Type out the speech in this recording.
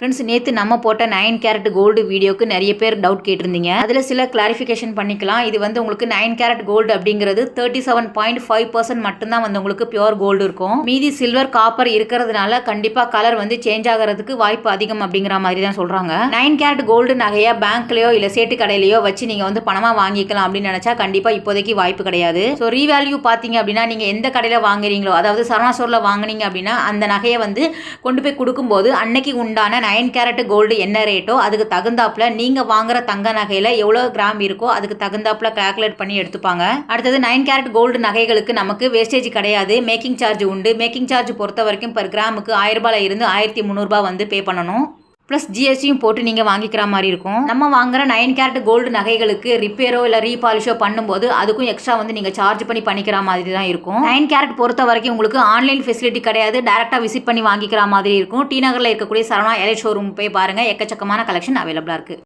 Friends நேற்று நம்ம போட்ட நைன் கேரட் கோல்டு வீடியோக்கு நிறைய பேர் டவுட் கேட்டிருந்தீங்க. அதில் சில கிளாரிஃபிகேஷன் பண்ணிக்கலாம். இது வந்து உங்களுக்கு நைன் கேரட் கோல்டு அப்படிங்கிறது thirty seven point five percent மட்டும்தான் வந்து உங்களுக்கு பியூர் கோல்டு இருக்கும். மீதி சில்வர் காப்பர் இருக்கிறதுனால கண்டிப்பாக கலர் வந்து சேஞ்ச் ஆகிறதுக்கு வாய்ப்பு அதிகம் அப்படிங்கிற மாதிரி தான் சொல்கிறாங்க நைன் கேரட் கோல்டு நகையை பேங்க்லேயோ இல்லை சேட்டு கடையிலையோ வச்சு நீங்கள் வந்து பணமாக வாங்கிக்கலாம் அப்படின்னு நினச்சா கண்டிப்பாக இப்போதைக்கு வாய்ப்பு கிடையாது. ஸோ ரீவேல்யூ பார்த்தீங்க அப்படின்னா நீங்கள் எந்த கடையில் வாங்குறீங்களோ அதாவது சரணா ஸ்டோரில் வாங்குனீங்க அப்படின்னா அந்த நகையை வந்து கொண்டு போய் கொடுக்கும்போது அன்னைக்கு உண்டான நைன் கேரட் கோல்டு என்ன ரேட்டோ அதுக்கு தகுந்தாப்பில் நீங்கள் வாங்குற தங்க நகையில் எவ்வளோ கிராம் இருக்கோ அதுக்கு தகுந்தாப்பில் கால்குலேட் பண்ணி எடுத்துப்பாங்க. அடுத்தது நைன் கேரட் கோல்டு நகைகளுக்கு நமக்கு வேஸ்டேஜ் கிடையாது. மேக்கிங் சார்ஜ் உண்டு. மேக்கிங் சார்ஜ் பொறுத்த வரைக்கும் பர் கிராமுக்கு ஆயிரம் ரூபாயில இருந்து ஆயிரத்தி முந்நூறுபா வந்து பே பண்ணணும். ப்ளஸ் ஜிஎஸ்டியும் போட்டு நீங்கள் வாங்கிக்கிற மாதிரி இருக்கும். நம்ம வாங்குற நைன் கேரட் கோல்டு நகைகளுக்கு ரிப்பேரோ இல்லை ரீபாலிஷோ பண்ணும்போது அதுக்கும் எக்ஸ்ட்ரா வந்து நீங்கள் சார்ஜ் பண்ணி பண்ணிக்கிற மாதிரி தான் இருக்கும். நைன் கேரட் பொறுத்த வரைக்கும் உங்களுக்கு ஆன்லைன் ஃபெசிலிட்டி கிடையாது. டேரெக்டாக விசிட் பண்ணி வாங்கிக்கிற மாதிரி இருக்கும். டி நகரில் இருக்கக்கூடிய சரவணா எலை ஷோரூம் போய் பாருங்கள் எக்கச்சக்கமான கலெக்ஷன் அவைலபிளாக இருக்குது